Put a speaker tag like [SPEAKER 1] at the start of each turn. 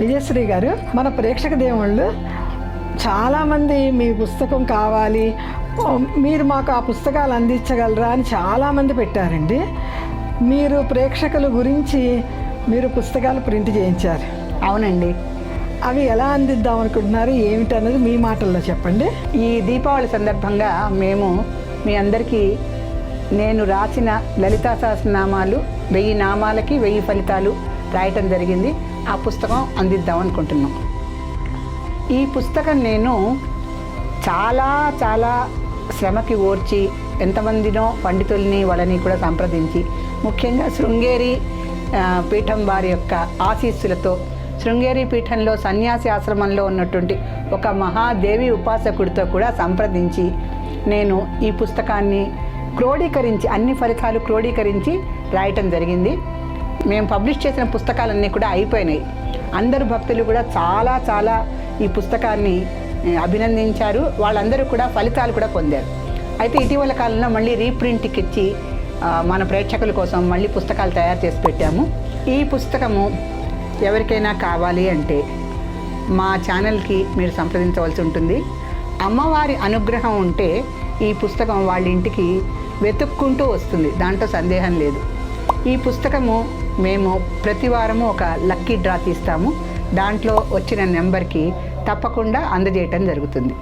[SPEAKER 1] విజయశ్రీ గారు మన ప్రేక్షక దేవుళ్ళు చాలామంది మీ పుస్తకం కావాలి మీరు మాకు ఆ పుస్తకాలు అందించగలరా అని చాలామంది పెట్టారండి. మీరు ప్రేక్షకుల గురించి మీరు పుస్తకాలు ప్రింట్ చేయించారు.
[SPEAKER 2] అవునండి.
[SPEAKER 1] అవి ఎలా అందిద్దాం అనుకుంటున్నారు ఏమిటన్నది మీ మాటల్లో చెప్పండి.
[SPEAKER 2] ఈ దీపావళి సందర్భంగా మేము మీ అందరికీ నేను రాసిన లలితా సహస్రనామాలు వెయ్యి నామాలకి వెయ్యి ఫలితాలు రాయటం జరిగింది. ఆ పుస్తకం అందిద్దాం అనుకుంటున్నాం. ఈ పుస్తకం నేను చాలా చాలా శ్రమకి ఓర్చి ఎంతమందినో పండితుల్ని వాళ్ళని కూడా సంప్రదించి ముఖ్యంగా శృంగేరి పీఠం వారి యొక్క ఆశీస్సులతో శృంగేరి పీఠంలో సన్యాసి ఆశ్రమంలో ఉన్నటువంటి ఒక మహాదేవి ఉపాసకుడితో కూడా సంప్రదించి నేను ఈ పుస్తకాన్ని క్రోడీకరించి అన్ని ఫలితాలు క్రోడీకరించి రాయటం జరిగింది. మేము పబ్లిష్ చేసిన పుస్తకాలన్నీ కూడా అయిపోయినాయి. అందరు భక్తులు కూడా చాలా చాలా ఈ పుస్తకాన్ని అభినందించారు. వాళ్ళందరూ కూడా ఫలితాలు కూడా పొందారు. అయితే ఇటీవల కాలంలో మళ్ళీ రీప్రింట్కి ఇచ్చి మన ప్రేక్షకుల కోసం మళ్ళీ పుస్తకాలు తయారు చేసి పెట్టాము. ఈ పుస్తకము ఎవరికైనా కావాలి అంటే మా ఛానల్కి మీరు సంప్రదించవలసి ఉంటుంది. అమ్మవారి అనుగ్రహం ఉంటే ఈ పుస్తకం వాళ్ళ ఇంటికి వెతుక్కుంటూ వస్తుంది. దాంట్లో సందేహం లేదు. ఈ పుస్తకము మేము ప్రతి వారము ఒక లక్కీ డ్రా తీస్తాము. దాంట్లో వచ్చిన నెంబర్కి తప్పకుండా అందజేయటం జరుగుతుంది.